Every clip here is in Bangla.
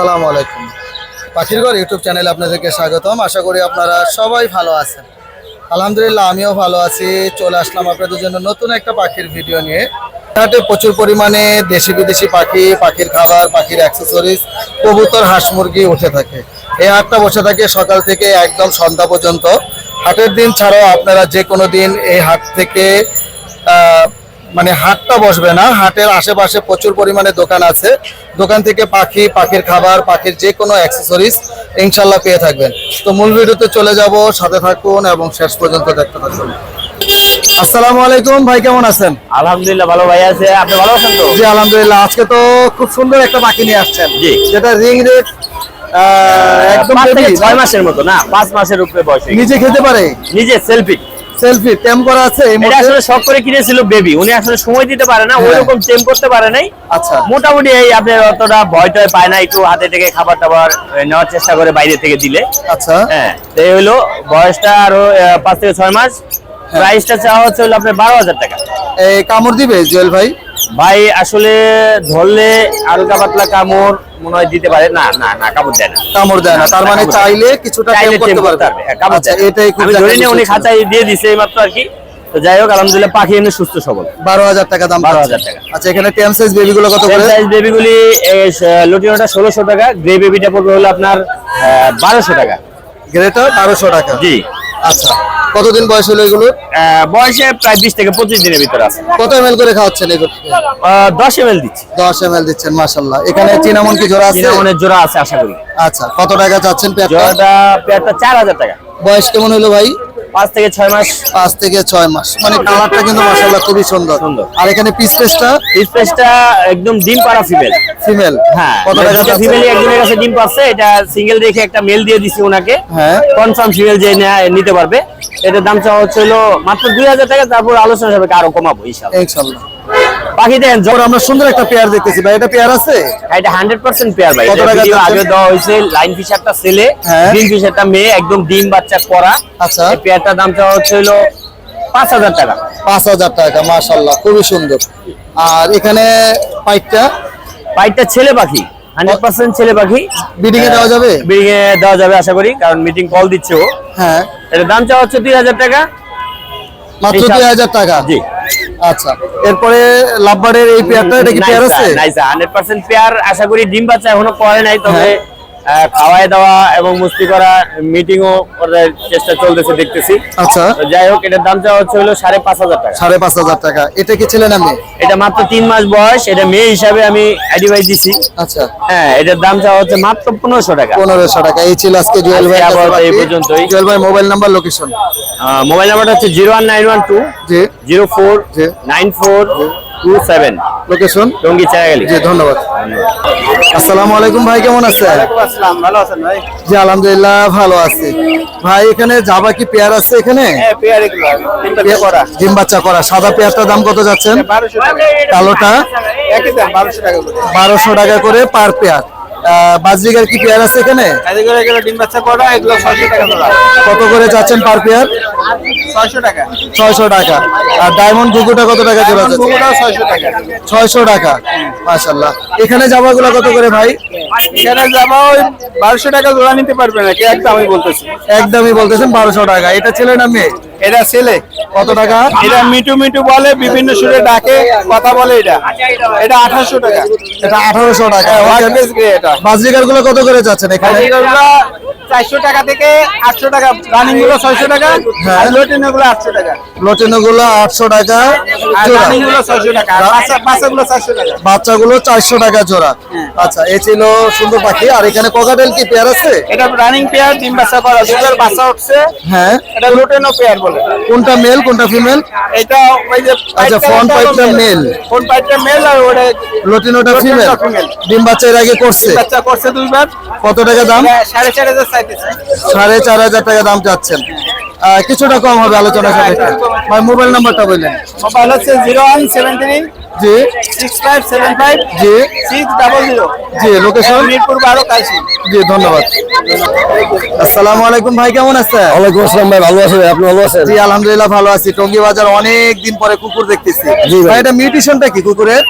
আসসালামু আলাইকুম। পাখির ঘর ইউটিউব চ্যানেলে আপনাদেরকে স্বাগতম। আশা করি আপনারা সবাই ভালো আছেন। আলহামদুলিল্লাহ, আমিও ভালো আছি। চলে আসলাম আপনাদের জন্য নতুন একটা পাখির ভিডিও নিয়ে। হাটে প্রচুর পরিমাণে দেশি বিদেশি পাখি, পাখির খাবার, পাখির অ্যাক্সেসরিজ কবুতর, হাঁস মুরগি উঠে থাকে। এই হাটটা বসে থাকে সকাল থেকে একদম সন্ধ্যা পর্যন্ত। হাটের দিন ছাড়াও আপনারা যে কোনো দিন এই হাট থেকে মানে হাটটা বসবে না হাটের আশেপাশে প্রচুর পরিমাণে দোকান আছে। দোকান থেকে পাখি পাখির খাবার পাখির যে কোনো অ্যাক্সেসরিজ ইনশাল্লাহ পেয়ে থাকবেন। তো মূল ভিডিওতে চলে যাব সাথে থাকুন এবং শেষ পর্যন্ত দেখতে থাকুন। আসসালামু আলাইকুম ভাই কেমন আছেন? আলহামদুলিল্লাহ ভালো ভাই আছে। আপনি ভালো আছেন তো? জি আলহামদুলিল্লাহ। আজকে তো খুব সুন্দর একটা পাখি নিয়ে আসছেন। জি। যেটা রিং রেট একদম মাসের মতো না পাঁচ মাসের উপরে বয়স নিজে খেতে পারে? নিজে সেলফি সেলফি টেম করা আছে এই এটা আসলে শখ করে কিনেছিল বেবি উনি আসলে সময় দিতে পারে না হ্যাঁ। ওইরকম টেম করতে পারে নাই। আচ্ছা। মোটামুটি এই আপনার অতটা ভয় টয় পায় না একটু হাতে থেকে খাবার টাবার নেওয়ার চেষ্টা করে বাইরে থেকে দিলে। আচ্ছা। হ্যাঁ তো এই হলো বয়সটা আরও পাঁচ থেকে ছয় মাস। হ্যাঁ। প্রাইসটা চাওয়া হচ্ছে হলো আপনার বারো হাজার টাকা। কামড় দিবে জুয়েল ভাই? ভাই আসলে ধরলে হালকা পাতলা কামড় মনে হয় দিতে পারে। না না না কামড় দেয় না। কামড় দেয় না তার মানে। চাইলে কিছুটা চাইলে করতে পারবে। হ্যাঁ, কামড় আচ্ছা দেয় এটাই খুব ধরে নিয়ে উনি খাঁচায় দিয়ে দিছে এই মাত্র আর কি। তো যাই হোক আলহামদুলিল্লাহ পাখি এমনি সুস্থ সবল। বারো হাজার টাকা দাম 12,000 পাচ্ছে। টাকা। আচ্ছা এখানে টেম সাইজ বেবি গুলো কত করে? সাইজ বেবিগুলি লুটিনোটা ষোলোশো টাকা গ্রে বেবিটা পড়বে হলো আপনার বারোশো টাকা। গ্রেটার বারোশো টাকা। জি। আচ্ছা। কতদিন বয়স হলো এগুলো? বয়সে প্রায় বিশ থেকে পঁচিশ দিনের ভিতরে আছে। কত এম করে খাওয়াচ্ছেন এগুলো? দশ এম এল দিচ্ছি। দশ এম দিচ্ছেন মাসাল্লাহ এখানে চিনামন কি জোড়া আছে? চিনামনের জোড়া আছে আশা করি। আচ্ছা কত টাকা চাচ্ছেন পেয়ারটা পেয়ারটা চার হাজার টাকা। বয়স কেমন হলো ভাই? পাঁচ থেকে ছয় মাস? পাঁচ থেকে ছয় মাস। মানে কালারটা কিন্তু মাসাল্লাহ খুবই সুন্দর। সুন্দর। আর এখানে পিস পেসটা স্পেসটা একদম ডিম পাড়া ফিমেল ফিমেল হ্যাঁ কত টাকা চাচ্ছেন একজনের কাছে ডিম পাচ্ছে এটা সিঙ্গেল রেখে একটা মেল দিয়ে দিছি ওনাকে। হ্যাঁ। কনফার্ম ফিমেল যে নিতে পারবে। এটার দাম চাওয়া হচ্ছে হলো মাত্র দুই হাজার টাকা তারপর আলোচনা হবে আরও কমাবো ইনশাল্লাহ পাখি দেন যখন আমরা সুন্দর একটা পেয়ার দেখতেছি ভাই এটা পেয়ার আছে? এটা হান্ড্রেড পার্সেন্ট পেয়ার ভাই। কত টাকা আগে দেওয়া হয়েছে লাইন ফিশারটা ছেলে হ্যাঁ। গ্রিন ফিশারটা মেয়ে একদম ডিম বাচ্চা করা। আচ্ছা। এই পেয়ারটার দাম চাওয়া হচ্ছে হলো পাঁচ হাজার টাকা। পাঁচ হাজার টাকা মাশাল্লাহ খুবই সুন্দর। আর এখানে পাইপটা? পাইটটা ছেলে পাখি হান্ড্রেড পার্সেন্ট ছেলে পাখি। বিডিং এ দেওয়া যাবে? বিল্ডিং এ দেওয়া যাবে আশা করি কারণ মিটিং কল দিচ্ছে ও। হ্যাঁ। এটার দাম চাওয়া হচ্ছে দুই হাজার টাকা। মাত্র এই সব- দুই হাজার টাকা? জি। আচ্ছা এরপরে লাভবারের এই পেয়ারটা এটা কি পেয়ার আছে? না 100% পেয়ার আশা করি ডিম বাচ্চা এখনও করে নাই তবে আহ, খাওয়ায় দেওয়া এবং মুস্তি করা মিটিংও ওদের চেষ্টা চলতেছে দেখতেছি। আচ্ছা। যাই হোক এটার দাম চাওয়া হচ্ছে হলো সাড়ে পাঁচ হাজার টাকা। সাড়ে পাঁচ হাজার টাকা। এটা কি ছেলে না মেয়ে? এটা মাত্র তিন মাস বয়স এটা মেয়ে হিসাবে আমি আইডিভাই দিছি। আচ্ছা। হ্যাঁ এটার দাম চাওয়া হচ্ছে মাত্র পনেরোশো টাকা। পনেরোশো টাকা। এই ছিল আজকে জুয়েল ভাই আবার এই পর্যন্তই। জুয়েল ভাই মোবাইল নাম্বার লোকেশন মোবাইল নাম্বারটা হচ্ছে zero one nine one two জি। জিরো ফোর জি। Nine four two seven location Tongi Charagali জি ধন্যবাদ। আসসালামু আলাইকুম ভাই কেমন আছেন? আসসালাম ভালো আছেন ভাই? জি আলহামদুলিল্লাহ ভালো আছি। ভাই এখানে জাবা কি পেয়ার আছে এখানে? হ্যাঁ পেয়ার এগুলো করা। ডিম বাচ্চা করা। সাদা পেয়ারটার দাম কত যাচ্ছেন? টাকা। কালোটা? একই দাম বারোশো টাকা করে। বারোশো টাকা করে পার পেয়ার। বাজরিগার কি পেয়ার আছে এখানে? ডিম বাচ্চা করা এগুলো টাকা কত করে যাচ্ছেন পার পেয়ার? ছয়শো টাকা। ছয়শো টাকা। আর ডায়মন্ড ঘুঘুটা কত টাকা জোড়া যাচ্ছে? ছয়শো টাকা। ছয়শো টাকা। মাশাল্লাহ এখানে জামাগুলো কত করে ভাই? এখানে জামা ওই বারোশো টাকা জোড়া নিতে পারবে না কি একদম আমি বলতেছি। একদমই বলতেছেন বারোশো টাকা। এটা ছেলে না মেয়ে? এটা ছেলে কত টাকা? এটা মিটু মিটু বলে বিভিন্ন সুরে ডাকে কথা বলে এটা। এটা আঠাশশো টাকা। এটা আঠারোশো টাকা। এটা। বাজরিগারগুলো কত করে যাচ্ছেন এখানে? এগুলো চারশো টাকা থেকে আটশো টাকা রানিংগুলো ছয়শো টাকা আরগুলো আটশো টাকা। লটিনো গুলো আটশো টাকা রানিংগুলো ছয়শো টাকা। বাচ্চাগুলো চারশো টাকা। বাচ্চাগুলো চারশো টাকা জোড়া। আচ্ছা এই ছিল সুন্দর পাখি। আর এখানে কোকাটেল কি পেয়ার আছে? এটা রানিং পেয়ার ডিম বাচ্চা করা। বাচ্চা উঠছে। হ্যাঁ। এটা লুটেনো পেয়ার বলে। কোনটা মেল কোনটা ফিমেল এটা ওই যে আচ্ছা, ফ্রন্ট পাইপটা মেল ফ্রন্ট পাইপটা মেল আর ওটা লটিনোটা ফিমেল ডিম বাচ্চা এর আগে করছে? বাচ্চা করছে দুইবার। কত টাকা দাম? এটা সাড়ে চার হাজার চাইতেছে। সাড়ে চার হাজার টাকা দাম চাচ্ছেন। কিছুটা কম হবে আলোচনা সাপেক্ষে ভাই মোবাইল নাম্বারটা বললেন। মোবাইল হচ্ছে জিরো ওয়ান সেভেন থ্রি জি। সিক্স ফাইভ সেভেন ফাইভ জি। Six double zero. জি লোকেশন মিরপুর বারো কাশি। জি ধন্যবাদ। আসসালামু আলাইকুম ভাই কেমন আছেন? ওয়ালাইকুম আসসালাম ভাই ভালো আছেন? আপনি ভালো আছেন? জি আলহামদুলিল্লাহ ভালো আছি। টঙ্গী বাজার অনেক দিন পরে কুকুর দেখতেছি। জি ভাই। ভাই এটা মিউটেশনটা কি কুকুরের?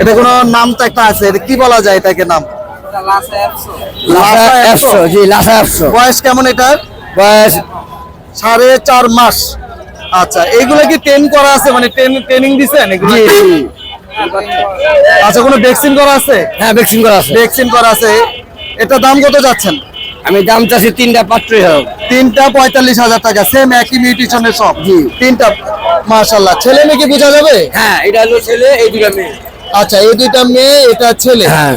এটা কোনো নাম তো একটা আছে এটা কি বলা যায় এটাকে নাম? লাসা লাসা একশো একশো। জি লাসা একশো বয়স কেমন এটার? বয়স সাড়ে চার মাস। আচ্ছা এইগুলো কি ট্রেন করা আছে? মানে ট্রেনিং দিছেন এগুলো? আচ্ছা কোনো ভ্যাকসিন করা আছে? হ্যাঁ ভ্যাকসিন করা আছে। ভ্যাকসিন করা আছে। এটা দাম কত যাচ্ছেন? আমি দাম চাচ্ছি তিনটা পাত্রই হোক। তিনটা পঁয়তাল্লিশ হাজার টাকা। সেম একই মিউটিশনের সব? জি। তিনটা মাশাল্লাহ ছেলে মেয়ে কি বোঝা যাবে? হ্যাঁ এটা হলো ছেলে এই দুটা মেয়ে। আচ্ছা এই দুইটা মেয়ে এটা ছেলে। হ্যাঁ।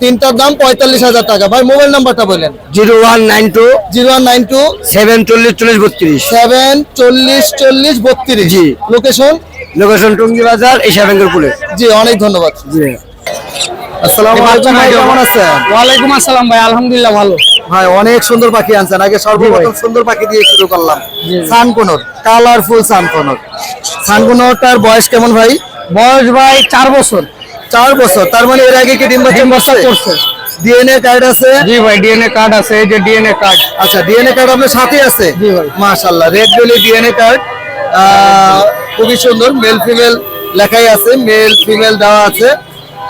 তিনটার দাম পঁয়তাল্লিশ হাজার টাকা। ভাই মোবাইল নাম্বারটা বললেন zero one nine two zero one nine two seven চল্লিশ চল্লিশ বত্রিশ। সেভেন চল্লিশ চল্লিশ বত্রিশ। জি। লোকেশন লোকেশন টুঙ্গি বাজার এশিয়া ব্যাংকের পুলে। জি অনেক ধন্যবাদ। জি। আসসালামু আলাইকুম ভাই কেমন আছেন? ওয়ালাইকুম আসসালাম ভাই আলহামদুলিল্লাহ ভালো। ভাই অনেক সুন্দর পাখি আনছেন। আগে সর্বপ্রথম সুন্দর পাখি দিয়ে শুরু করলাম। Sun conure colourful sun conure. সানকোনরটার বয়স কেমন ভাই? বয়স ভাই চার বছর। চার বছর তার মানে এর আগে কি ডিম বাচ্চা বাচ্চা করছে। ডিএনএ কার্ড আছে? জি ভাই ডিএনএ কার্ড আছে এই যে ডিএনএ কার্ড। আচ্ছা ডিএনএ কার্ড আপনার সাথে আছে? জি ভাই। মাশাআল্লাহ রেড বেলি ডিএনএ কার্ড। খুবই সুন্দর মেল ফিমেল লেখাই আছে মেল ফিমেল দেওয়া আছে।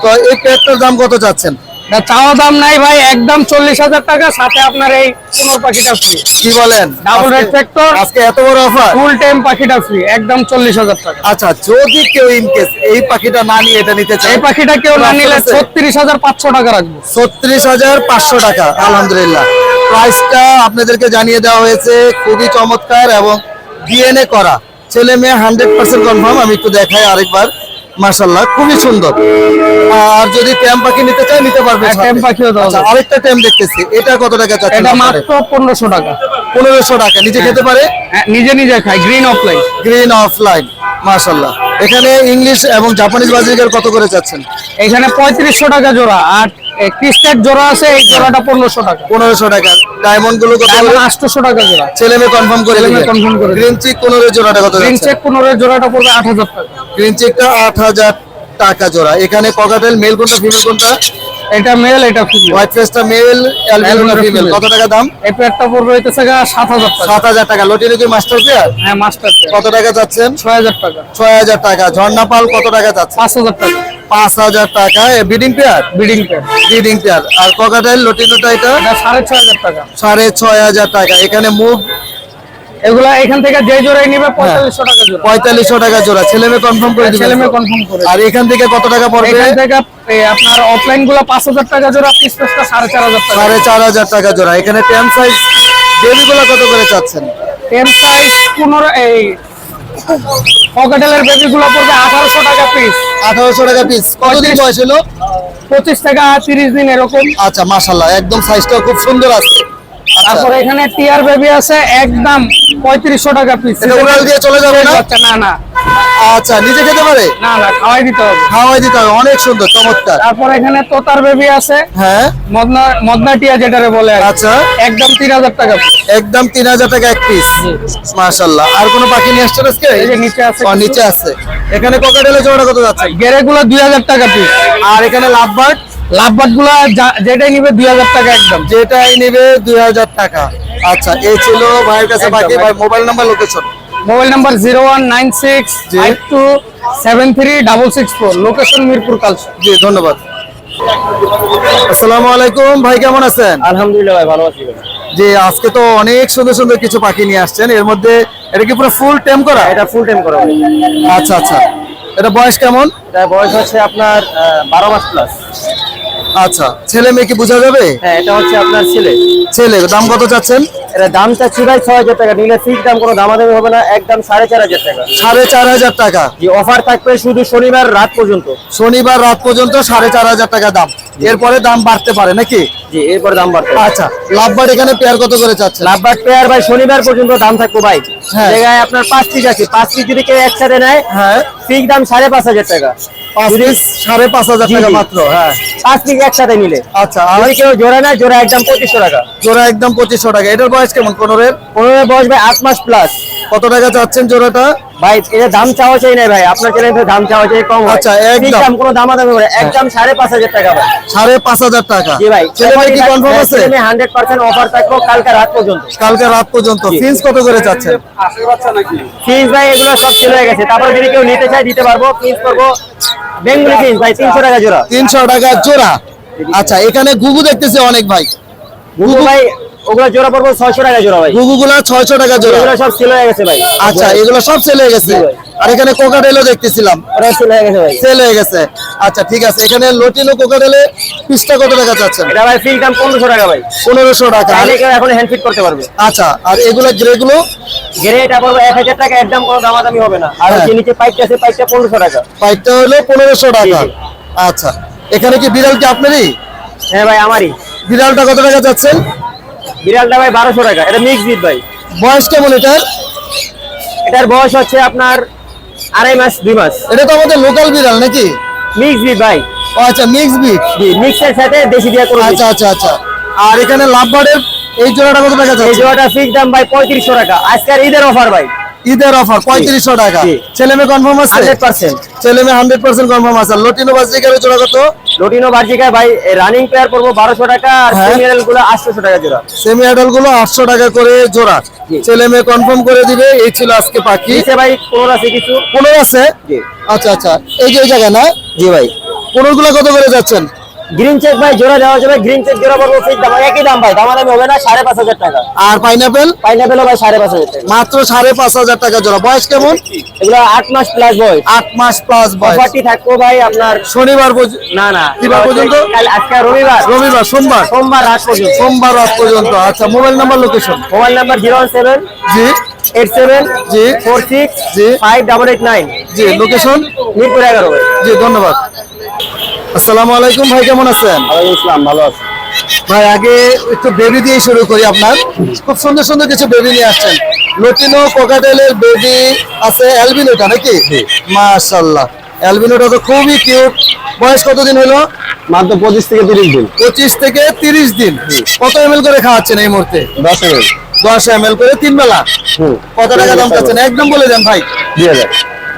তো এই প্যাকটার দাম কত চাচ্ছেন? চাওয়া দাম নাই ভাই একদম চল্লিশ হাজার টাকা সাথে আপনার এই পুনর পাখিটা ফ্রি কি বলেন? Red আজকে- factor। আজকে এত বড় অফার ফুল টাইম পাখিটা ফ্রি একদম চল্লিশ হাজার টাকা। আচ্ছা যদি কেউ ইনকেস এই পাখিটা না নিয়ে এটা নিতে চায় এই পাখিটা কেউ না নিলে ছত্রিশ হাজার পাঁচশো টাকা রাখব। ছত্রিশ হাজার পাঁচশো টাকা আলহামদুলিল্লাহ। প্রাইসটা আপনাদেরকে জানিয়ে দেওয়া হয়েছে খুবই চমৎকার এবং ডিএনএ করা। ছেলে মেয়ে হান্ড্রেড পার্সেন্ট কনফার্ম আমি একটু দেখাই আরেকবার। মার্শাল্লাহ খুবই সুন্দর। আর যদি ট্যাম পাখি নিতে চায় নিতে পারবে ট্যাম টেম পাখিও আচ্ছা, আরেকটা ট্যাম দেখতেছি। এটা কত টাকা চাচ্ছেন এটা মাত্র পনেরোশো টাকা। পনেরোশো টাকা নিজে খেতে পারে? হ্যাঁ, নিজে নিজে খায় গ্রিন অফলাইন গ্রিন অফলাইন মার্শাল্লাহ এখানে ইংলিশ এবং জাপানিজ বাজিকার কত করে চাচ্ছেন? এখানে পঁয়ত্রিশশো টাকা জোড়া আর ক্রিস্টেট জোড়া আছে এই জোড়াটা পনেরোশো টাকা। পনেরোশো টাকা। ডায়মন্ডগুলো কত আটশোশো টাকা জোড়া। ছেলে মেয়ে কনফার্ম করে মেয়ে দিবেন। করে গ্রিন চিক পনেরো জোড়াটা কত গ্রিন চেক পনেরো জোড়াটা পড়বে আট হাজার টাকা। গ্রিন চিকটা আট হাজার টাকা জোড়া। এখানে ককাটেল মেল কোনটা ফিমেল কোনটা? এটা মেল এটা ফিমেল হোয়াইট ফেসটা মেল অ্যালবিনো Albino ফিমেল কত টাকা দাম? এই পেয়ারটা পড়বে হইতেছে গা সাত হাজার টাকা। সাত হাজার টাকা। লটিনিকি মাস্টার পেয়ার হ্যাঁ মাস্টার কত টাকা ছয় হাজার টাকা। ছয় হাজার টাকা। ঝর্ণা পাল কত টাকা পাঁচ হাজার টাকা। পাঁচ হাজার টাকা। Breeding pair breeding pair breeding pair আর ককাটেল লটিনোটা এটা? সাড়ে ছয় হাজার টাকা। সাড়ে ছয় হাজার টাকা। এখানে মুভ এগুলা এখান থেকে যে জোড়াই নিবে পঁয়তাল্লিশশো টাকা জোড়া। পঁয়তাল্লিশশো টাকা জোড়া। ছেলে মেয়ে কনফার্ম করে দিবেন ছেলে মেয়ে কনফার্ম করে আর এখান থেকে কত টাকা পড়বে? এখান থেকে আপনার অফলাইনগুলো পাঁচ হাজার টাকা জোড়া পিস পিসটা সাড়ে চার হাজার টাকা। সাড়ে চার হাজার টাকা জোড়া। এখানে সাইজ বেবিগুলো কত করে চাচ্ছেন? সাইজ পনেরো এই পকেটেলের বেবি গুলো পড়বে আঠারোশো টাকা পিস আঠারোশো টাকা পিস কতদিন বয়স হলো? পঁচিশ টাকা তিরিশ দিন এরকম। আচ্ছা মাসাল্লাহ একদম সাইজটা খুব সুন্দর আছে। আচ্ছা, তারপরে এখানে টিয়ার বেবি আছে একদম পঁয়ত্রিশশো টাকা পিস দিয়ে চলে যাবে না না না। আচ্ছা নিজে খেতে পারে? না না খাওয়াই দিতে হবে। খাওয়াই দিতে হবে অনেক সুন্দর চমৎকার। তারপর এখানে তোতার বেবি আছে। হ্যাঁ? মদনা মদনা টিয়া যেটারে বলে আচ্ছা। একদম তিন হাজার টাকা একদম তিন হাজার টাকা এক পিস মাশাল্লাহ আর কোনো পাখি নিয়ে আসছেন আজকে? এই যে নিচে আছে নিচে আছে। এখানে ককাটেলের জোড়া কত যাচ্ছে? গেরে গুলো দুই হাজার টাকা পিস আর এখানে লাভবার্ড? গুলা যেটাই নিবে দুই হাজার টাকা একদম। যেটাই নেবে দুই হাজার টাকা। আচ্ছা এই ছিল ভাইয়ের কাছে বাকি ভাই। Mobile number location mobile number zero one nine six. Five two seven three double six four. Location Mirpur Kalsa. জি ধন্যবাদ। আসসালামু আলাইকুম ভাই কেমন আছেন? আলহামদুলিল্লাহ ভাই ভালো আছি জি আজকে তো অনেক সুন্দর সুন্দর কিছু পাখি নিয়ে আসছেন। এর মধ্যে এটা কি পুরো ফুল টেম করা? এটা ফুল টাইম করা আচ্ছা আচ্ছা। এটা বয়স কেমন? এটা বয়স হচ্ছে আপনার বারো মাস প্লাস আচ্ছা ছেলে মেয়ে কি বোঝা যাবে? হ্যাঁ এটা হচ্ছে আপনার ছেলে। ছেলে দাম কত চাচ্ছেন? এটা দামটা চুরাই ছয় হাজার টাকা। নিলে ফিক্স দাম কোনো দামাদামি হবে না একদম সাড়ে চার হাজার টাকা। সাড়ে চার হাজার টাকা। যে অফার থাকবে শুধু শনিবার রাত পর্যন্ত। শনিবার রাত পর্যন্ত সাড়ে চার হাজার টাকা দাম। এরপরে দাম বাড়তে পারে নাকি? জি এরপরে দাম বাড়বে আচ্ছা লাভবার এখানে পেয়ার কত করে চাচ্ছেন? লাভবার পেয়ার ভাই শনিবার পর্যন্ত দাম থাকবে ভাই। হ্যাঁ। জায়গায় আপনার পাঁচ পিস আছে। পাঁচ পিস যদি কেউ একসাথে নেয় হ্যাঁ। ফিক্স দাম সাড়ে পাঁচ হাজার টাকা। সাড়ে পাঁচ হাজার টাকা মাত্র হ্যাঁ। পাঁচ পিস একসাথে নিলে। আচ্ছা আর কেউ জোড়া নেয় জোড়া একদম পঁচিশশো টাকা। জোড়া একদম পঁচিশশো টাকা। এটার বয়স কেমন? পনেরোর পনেরো বয়স ভাই আট মাস প্লাস কত টাকা চাচ্ছেন জোড়াটা? ভাই এটা দাম চাওয়া চাই না ভাই। আপনার চ্যানেল দাম চাওয়া চাই কম আচ্ছা, একদম। কোনো দাম দামি হবে একদম সাড়ে পাঁচ হাজার টাকা ভাই। সাড়ে পাঁচ হাজার টাকা। জি ভাই। ছেলে মেয়ে কি কনফার্ম আছে? আমি হান্ড্রেড পার্সেন্ট অফার থাকব কালকে রাত পর্যন্ত। কালকে রাত পর্যন্ত। ফিন্স কত করে চাচ্ছেন? ফিস ভাই এগুলো সব চলে গেছে। তারপরে যদি কেউ নিতে চায় দিতে পারব। ফিস করব বেঙ্গলি পিস ভাই তিনশো টাকা জোড়া। তিনশো টাকা জোড়া। আচ্ছা এখানে গুগু দেখতেছি অনেক ভাই। গুগু ভাই ওগুলো জোড়া পড়ব ছয়শো টাকা জোড়া ভাই। টাকা জোড়া। এগুলো সব সেল হয়ে গেছে ভাই। আচ্ছা এগুলো সব সেল হয়ে গেছে। আর এখানে কোকাটেলও দেখতেছিলাম। ওরা সেল হয়ে গেছে ভাই। সেল হয়ে গেছে। আচ্ছা ঠিক আছে। এখানে লটিনো কোকাটেলে পিসটা কত টাকা চাচ্ছেন? এটা ভাই ফিল দাম পনেরোশো টাকা ভাই। পনেরোশো টাকা। আর- তাহলে কেউ এখন হ্যান্ড ফিট করতে পারবে। আচ্ছা আর এগুলো গ্রেগুলো গেরে এটা পড়ব এক হাজার টাকা একদম কোনো দামাদামি হবে না। আর হ্যাঁ। যে নিচে পাইপটা আছে পাইপটা পনেরোশো টাকা। পাইপটা হলো পনেরোশো টাকা জি, জি। আচ্ছা এখানে কি বিড়াল কি আপনারই? হ্যাঁ ভাই আমারই। বিড়ালটা কত টাকা চাচ্ছেন? বিড়ালটা ভাই বারোশো টাকা। এটা মিক্স বিট ভাই। বয়স কেমন এটার? এটার বয়স হচ্ছে আপনার আড়াই মাস দুই মাস। এটা তো আমাদের লোকাল বিড়াল নাকি? মিক্স বিট ভাই। ও আচ্ছা মিক্স বিট জি মিক্সের সাথে দেশি দিয়া করুন আচ্ছা আচ্ছা আচ্ছা। আর এখানে লাভবার্ডের এই জোড়াটা কত টাকা এই জোড়াটা ফিক্স দাম ভাই পঁয়ত্রিশশো টাকা। আজকের ঈদের অফার ভাই। ঈদের অফার পঁয়ত্রিশশো টাকা। ছেলে মেয়ে কনফার্ম আছে? Hundred percent. ছেলে মেয়ে হান্ড্রেড পার্সেন্ট কনফার্ম আছে। লটিনো বাজিকার জোড়া কত? লোটিনো বার্জিকা ভাই রানিং প্লেয়ার পড়ব বারোশো টাকা আর হ্যাঁ। সিমিয়ালগুলো আটশোশো টাকা জোড়া। সেমি অ্যাডালগুলো আটশো টাকা করে জোড়া। ছেলে মেয়ে কনফার্ম করে দিবে এই ছিল আজকে পাখি। ভাই পনেরো আছে কিছু। পনেরো আছে? আচ্ছা আচ্ছা। এই যে এই জায়গা না? জি ভাই। পনেরো গুলো কত করে যাচ্ছেন? গ্রিন চেক ভাই জোড়া দেওয়া যাবে গ্রিন চেক জোড়া পড়ব ফিক্স দাম একই দাম ভাই দামাদামি হবে না সাড়ে পাঁচ হাজার টাকা। আর পাইনাপেল পাইনাপেলও ভাই সাড়ে পাঁচ হাজার টাকা। মাত্র সাড়ে পাঁচ হাজার টাকা জোড়া। বয়স কেমন? এগুলো আট মাস প্লাস বয়স। আট মাস প্লাস বয়স। অফারটি থাকব ভাই আপনার শনিবার না না কি বার পর্যন্ত? কাল আজকে রবিবার। রবিবার সোমবার? সোমবার রাত পর্যন্ত। সোমবার রাত পর্যন্ত। আচ্ছা mobile number location mobile number zero seven জি। এইট সেভেন জি। ফোর সিক্স জি। ফাইভ ডাবল এইট নাইন জি লোকেশন মিরপুর এগারো। জি ধন্যবাদ। আসসালামু আলাইকুম ভাই কেমন আছেন? ইসলাম ভালো আছে। ভাই আগে একটু বেবি দিয়ে শুরু করি আপনার। খুব সুন্দর সুন্দর কিছু বেবি নিয়ে আসছেন। লটিনো কোকাটেলের বেবি আছে অ্যালবিনোটা নাকি? মাশাল্লাহ অ্যালবিনোটা তো খুবই কিউট বয়স কতদিন হলো? মাত্র পঁচিশ থেকে তিরিশ দিন। পঁচিশ থেকে তিরিশ দিন। কত এম করে খাওয়াচ্ছেন এই মুহূর্তে? দশ মিনিট দশ এম করে তিন বেলা? কত টাকা দাম চাচ্ছেন? একদম বলে দেন ভাই। দুই হাজার।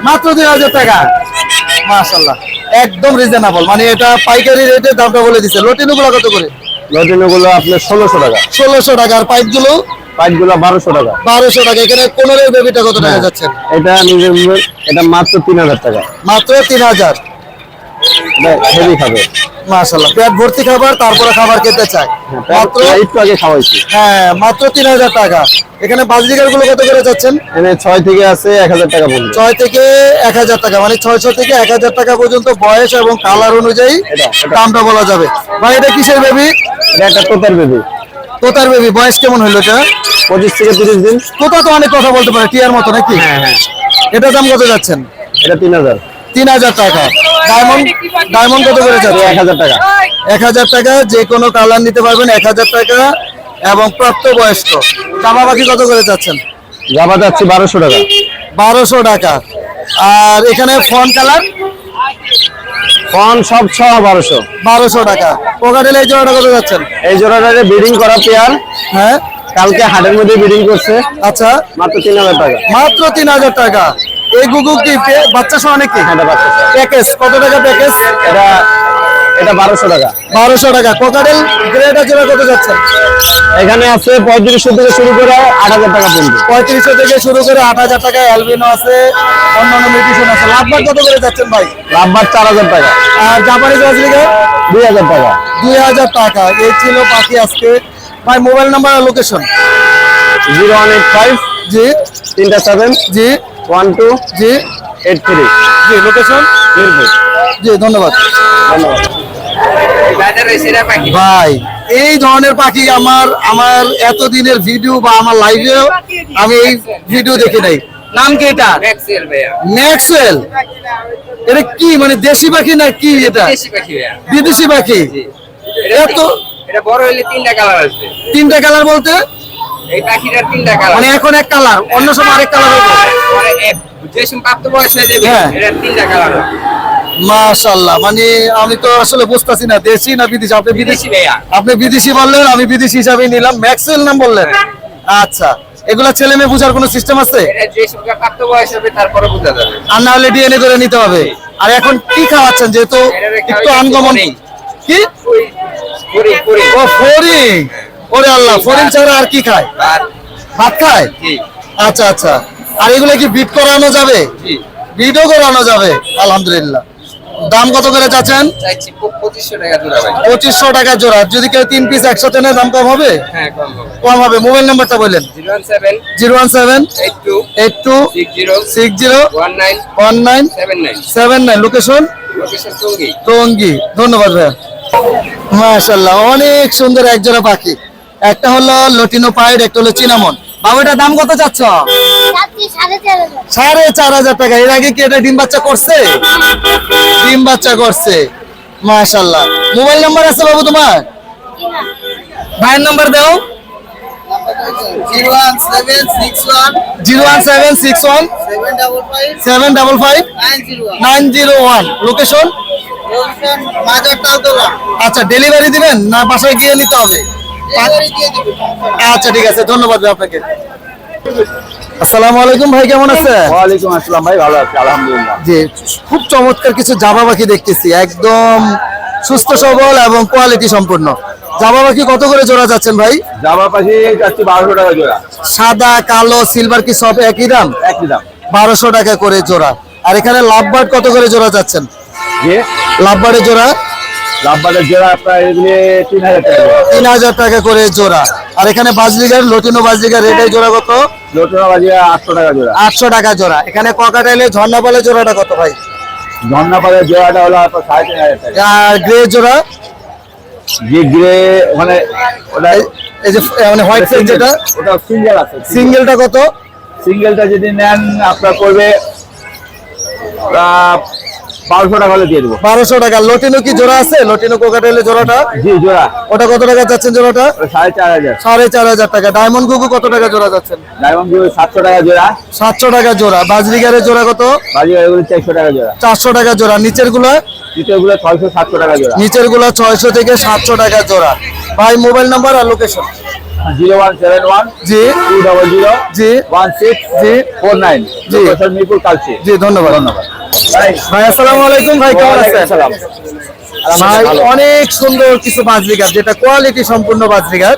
মাত্র দুই হাজার টাকা। মাশাল্লাহ একদম রিজনেবল মানে এটা পাইকারি রেটে দামটা বলে দিছে। লটিনো গুলো কত করে? লটিনো গুলো আপনার ষোলোশো টাকা। ষোলোশো টাকা। আর পাইপগুলো পাইপগুলো বারোশো টাকা। বারোশো টাকা। এখানে কোনোরের বেবিটা কত টাকা যাচ্ছে? এটা নিজের এটা মাত্র তিন হাজার টাকা। মাত্র তিন হাজার। হেভি খাবে। মাশাল্লাহ পেট ভর্তি খাবার তারপরে খাবার খেতে চায়। মাত্র একটু আগে খাওয়াইছি। হ্যাঁ মাত্র তিন হাজার টাকা। এখানে বাজরিকারগুলো কত করে যাচ্ছেন এখানে ছয় থেকে আছে এক হাজার টাকা পর্যন্ত। ছয় থেকে এক হাজার টাকা মানে থেকে টাকা পর্যন্ত বয়স এবং কালার অনুযায়ী। দামটা বলা যাবে। ভাই এটা কিসের বেবি এটা একটা তোতার বেবি তোতার বেবি বয়স কেমন হইল এটা? পঁচিশ থেকে তিরিশ দিন। তোতা তো অনেক কথা বলতে পারে টিয়ার মতো নাকি? হ্যাঁ হ্যাঁ। এটা দাম কত যাচ্ছেন? এটা তিন হাজার। তিন হাজার টাকা। ডায়মন্ড ডায়মন্ড কত করে যাচ্ছে? এক হাজার টাকা। এক হাজার টাকা যে কোনো কালার নিতে পারবেন এক হাজার টাকা এবং প্রাপ্তবয়স্ক। জামা পাখি কত করে যাচ্ছেন? জাবা যাচ্ছে বারোশো টাকা। বারোশো টাকা। আর এখানে ফোন কালার? ফোন সব ছ বারোশো। বারোশো টাকা। পোকাটেল এই জোড়াটা কত যাচ্ছেন? এই জোড়াটা বিডিং করা পেয়ার হ্যাঁ। কালকে হাটের মধ্যে বিডিং করছে। আচ্ছা। মাত্র তিন হাজার টাকা। মাত্র তিন হাজার টাকা। এই গুগু কি? বাচ্চা সহ নাকি? হ্যাঁ, বাচ্চা প্যাকেজ কত টাকা প্যাকেজ এটা এটা বারোশো টাকা। বারোশো টাকা। কোকাটেল গ্রেডার জোড়া কত যাচ্ছেন এখানে আছে পঁয়ত্রিশশো থেকে শুরু করে আট হাজার টাকা পর্যন্ত। পঁয়ত্রিশশো থেকে শুরু করে আট হাজার টাকা অ্যালবিনো আছে অন্যান্য মেডিসিন আছে। লাভবার কত করে যাচ্ছেন ভাই? লাভবার চার হাজার টাকা। আর জাপানি জজলিগা দুই হাজার টাকা। দুই হাজার টাকা। এই ছিল পাখি আজকে। ভাই মোবাইল নাম্বার আর location zero one eight five জি। তিনটা সেভেন জি। ওয়ান টু জি এইট থ্রি। জি লোকেশন মিরপুর জি ধন্যবাদ। ধন্যবাদ। ভাই এই ধরনের পাখি আমার আমার এতদিনের ভিডিও বা আমার লাইভেও আমি এই ভিডিও দেখি নাই। নাম কি এটা? ম্যাক্সওয়েল এটা কি মানে দেশি পাখি না কি এটা? দেশি বিদেশি পাখি? এত এটা বড় হইলে তিনটা কালার আসবে। তিনটা কালার বলতে? এই পাখিটার তিনটা কালার মানে এখন এক কালার অন্য সময় আরেক কালার হবে যে সময় প্রাপ্ত বয়স হয়ে যাবে হ্যাঁ। এটার তিনটা কালার মাশাল্লাহ মানে আমি তো আসলে বুঝতেছি না দেশি না বিদেশি? আপনি বিদেশি আপনি বিদেশি বললেন আমি বিদেশি হিসাবে নিলাম। ম্যাক্সওয়েল নাম বললেন? আচ্ছা এগুলা ছেলে মেয়ে বোঝার কোনো সিস্টেম আছে? আর না হলে ডিএনএ করে নিতে হবে। আর এখন কি খাওয়াচ্ছেন যেহেতু একটু ফড়িং। কি? ও ফরিং। ওরে আল্লাহ ফরিং ছাড়া আর কি খায়? ভাত খায়? আচ্ছা আচ্ছা। আর এগুলো কি বিট করানো যাবে? বিটও করানো যাবে? আলহামদুলিল্লাহ। দাম কত করে চাচ্ছেন? পঁচিশশো টাকা জোড়া যদি কেউ তিন পিস একসাথে নেয় দাম কম হবে? হ্যাঁ কম হবে। মোবাইল নাম্বারটা বললেন। Zero one seven zero one seven eight two eight two six zero one nine one nine seven nine. Seven nine. Location Tongi. ধন্যবাদ ভাইয়া। মাশাল্লাহ অনেক সুন্দর এক জোড়া পাখি। একটা হলো লটিনো পাইড একটা হলো চিনামন। বাবুটার দাম কত চাচ্ছ? সাড়ে চার হাজার। টাকা। এর আগে কি এটা ডিম বাচ্চা করছে? ডিম বাচ্চা করছে। মাশাল্লাহ মোবাইল নাম্বার আছে বাবু তোমার? কিনা ভাইয়ের নাম্বার দাও। Zero one seven six one zero one seven six one seven double five seven double five nine zero one. Nine zero one location আচ্ছা ডেলিভারি দিবেন না বাসায় গিয়ে নিতে হবে? আচ্ছা ঠিক আছে ধন্যবাদ আপনাকে। আসসালামু আলাইকুম ভাই কেমন আছেন? ওয়ালাইকুম আসসালাম ভাই ভালো আছি আলহামদুলিল্লাহ। জি খুব চমৎকার কিছু পাখি দেখতেছি একদম সুস্থ সবল এবং কোয়ালিটি সম্পূর্ণ। পাখি কত করে জোড়া যাচ্ছেন ভাই? পাশে যাচ্ছে বারোশো টাকা জোড়া। সাদা কালো সিলভার কি সব একই দাম? একই দাম। বারোশো টাকা করে জোড়া। আর এখানে লাভবার্ড কত করে জোড়া যাচ্ছেন? লাভবার্ডের জোড়া? লাভবাজার জোড়া আপনার এগুলি তিন হাজার টাকা তিন হাজার টাকা করে জোড়া। আর এখানে বাজলিগার লটিনো বাজলিগার রেটের হ্যাঁ। জোড়া কত? লটিনো বাজলিগার আটশো টাকা জোড়া। আটশো টাকা জোড়া। এখানে ককাটাইলে ঝর্ণা বলে জোড়াটা কত ভাই? ঝর্ণা বলে জোড়াটা হলো সাড়ে তিন হাজার টাকা। আর গ্রে জোড়া? যে গ্রে মানে ওটাই এই যে মানে হোয়াইট সেট যেটা? ওটা সিঙ্গেল আছে সিঙ্গেলটা কত? সিঙ্গেলটা যদি নেন আপনার করবে বারোশো টাকা হলে দিয়ে দেব। বারোশো টাকা। লটিনো কি জোড়া আছে? লটিনো কোকাটেলের জোড়াটা? জি জোড়া। ওটা কত টাকা যাচ্ছেন জোড়াটা? 4500 4500 টাকা। ডায়মন্ড গুগু কত টাকা জোড়া যাচ্ছেন? ডায়মন্ড গুগু 700 টাকা জোড়া। 700 টাকা জোড়া। বাজরিগারের জোড়া কত? বাজরিগারের 400 টাকা জোড়া। 400 টাকা জোড়া। নিচেরগুলো নিচেরগুলো 600 700 টাকা জোড়া। নিচেরগুলো 600 থেকে 700 টাকা জোড়া। ভাই মোবাইল নাম্বার আর location? Zero one seven one জি। টু ডবল জিরো জি। ওয়ান সিক্স জি ফোর নাইন জি। জি মিরপুর কালচি। জি ধন্যবাদ। ধন্যবাদ। ভাই আসসালামু আলাইকুম। ভাই কেমন আছেন? সালাম ভাই অনেক সুন্দর কিছু বাজরিঘাট যেটা কোয়ালিটি সম্পূর্ণ বাজরিগার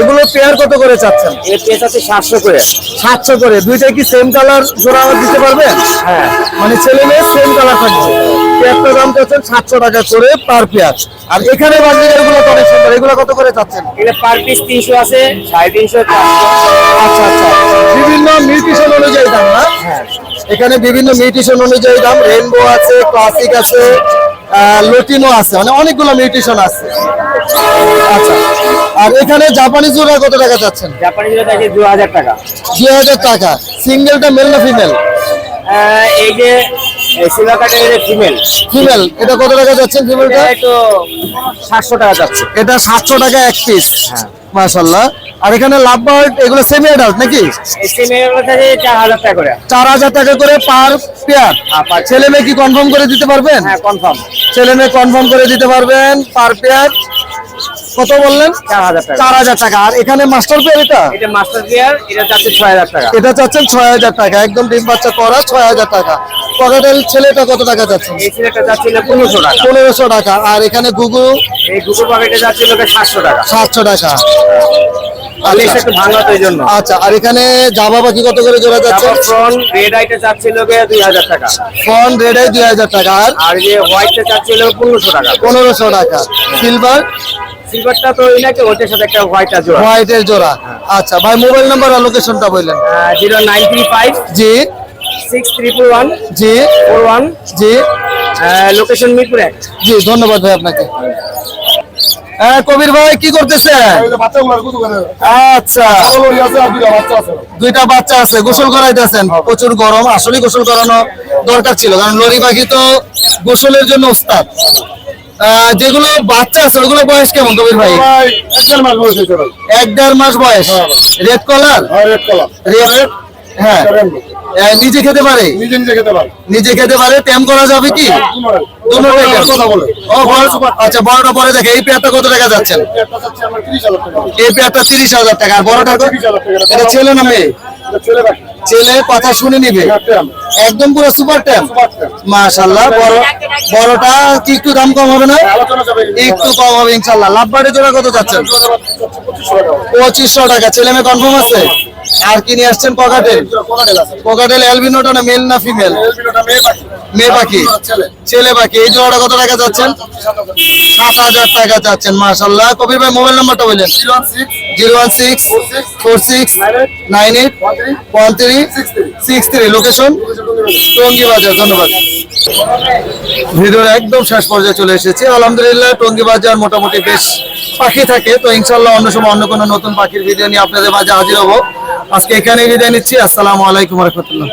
এগুলো পেয়ার কত করে চাচ্ছেন? এর পেস আছে সাতশো করে। সাতশো করে। দুইটা কি সেম কালার জোড়া দিতে পারবেন হ্যাঁ। মানে ছেলে মেয়ে সেম কালার থাকবে। পেয়ারটা দাম চাচ্ছেন সাতশো টাকা করে পার পেয়ার আর এখানে বাজরিগারগুলো তো অনেক সুন্দর? এগুলো কত করে চাচ্ছেন? এগুলো পার পিস তিনশো আছে সাড়ে তিনশো আচ্ছা আচ্ছা। বিভিন্ন মিউটিশন অনুযায়ী দাম না? এখানে বিভিন্ন মিউটিশন অনুযায়ী দাম। রেনবো আছে ক্লাসিক আছে লটিনো আছে মানে অনেকগুলো মিউটিশন আছে। আচ্ছা আর এখানে জাপানি জোড়া কত টাকা চাচ্ছেন? জাপানি আছে দু হাজার টাকা। দুই হাজার টাকা সিঙ্গেলটা মেল না ফিমেল এই যে ফিমেল ফিমেল এটা কত টাকা যাচ্ছেন ফিমেলটা একটু সাতশো টাকা যাচ্ছে এটা সাতশো টাকা এক পিস মাশাল্লাহ আর এখানে লাভ বার্ড এগুলো সেমি অ্যাডাল্ট নাকি? এই সিমের আছে চার হাজার টাকা করে। চার হাজার টাকা করে পার পেয়ার ছেলে মেয়ে কি কনফার্ম করে দিতে পারবেন? হ্যাঁ কনফার্ম ছেলে মেয়ে কনফার্ম করে দিতে পারবেন পার পেয়ার কত বললেন? চার হাজার টাকা। আর এখানে মাস্টার পেয়ার এটা? এটা মাস্টার গিয়ার এটা যাচ্ছে ছয় হাজার টাকা। এটা চাচ্ছেন ছয় হাজার টাকা। একদম ডিম বাচ্চা করা ছয় হাজার টাকা। পকেটের ছেলেটা কত টাকা যাচ্ছেন এই সিলেটটা যাচ্ছিল পনেরোশো টাকা। পনেরোশো টাকা। আর এখানে গুগু এই গুগল পকেটে যাচ্ছিল সাতশো টাকা। সাতশো টাকা। আচ্ছা। আচ্ছা আর এখানে জামা কত করে জোড়া যাচ্ছে? রেড আইটা চাচ্ছিল দুই হাজার টাকা। রেড দুই হাজার টাকা। আর? আর যে হোয়াইটটা চাচ্ছিল পনেরোশো টাকা। পনেরোশো টাকা। সিলভার সিলভারটা তো ওই নাকি ওটার সাথে একটা হোয়াইটের জোড়া। আচ্ছা ভাই মোবাইল নাম্বার আর লোকেশনটা বললেন। জিরো নাইন থ্রি ফাইভ জি। Six triple one. জি। Four one. জি। লোকেশন মিরপুর এক। জি ধন্যবাদ ভাই আপনাকে। কবির ভাই কি করতেছেন? আচ্ছা। দুইটা বাচ্চা আছে গোসল করাইতেছেন। প্রচুর গরম আসলে গোসল করানো দরকার ছিল কারণ লরি পাখি তো গোসলের জন্য উস্তাদ আহ, যেগুলো বাচ্চা আছে ওগুলো বয়স কেমন কবির ভাই? এক দেড় মাস বয়স red collar red collar red হ্যাঁ। নিজে খেতে পারে? নিজে নিজে খেতে পারে। নিজে খেতে পারে? টেম করা যাবে কি? বড় আচ্ছা বড়টা পরে দেখে। এই পেয়ারটা কত টাকা যাচ্ছেন এই পেয়ারটা তিরিশ হাজার টাকা। আর বড়টা এটা ছেলে না মেয়ে? ছেলে কথা শুনে নিবে? একদম পুরো সুপার ট্যাম মাশাল্লাহ বড়, বড়টা কি একটু দাম কম হবে না? একটু কম হবে ইনশাল্লাহ লাভবাড়ি জোড়া কত যাচ্ছেন পঁচিশশো টাকা। ছেলে মেয়ে কনফার্ম আছে? আর কি নিয়ে আসছেন পকাটেল পকাটেল অ্যালবিনোটা না মেল না ফিমেল মেয়ে পাখি। ছেলে পাখি। এই জোড়াটা কত টাকা যাচ্ছেন সাত হাজার টাকা যাচ্ছেন মাশাল্লাহ কবির ভাই মোবাইল নাম্বারটা বললেন। Zero one six, four six, nine eight, one three, six three, location Tongi বাজার ধন্যবাদ। ভিডিওর একদম শেষ পর্যায়ে চলে এসেছে। আলহামদুলিল্লাহ টঙ্গি বাজার মোটামুটি বেশ পাখি থাকে, তো ইনশাল্লাহ অন্য সময় অন্য কোনো নতুন পাখির ভিডিও নিয়ে আপনাদের মাঝে হাজির হব। আজকে এখানে বিদায় নিচ্ছি। আসসালামু আলাইকুম রহমতুল্লাহ।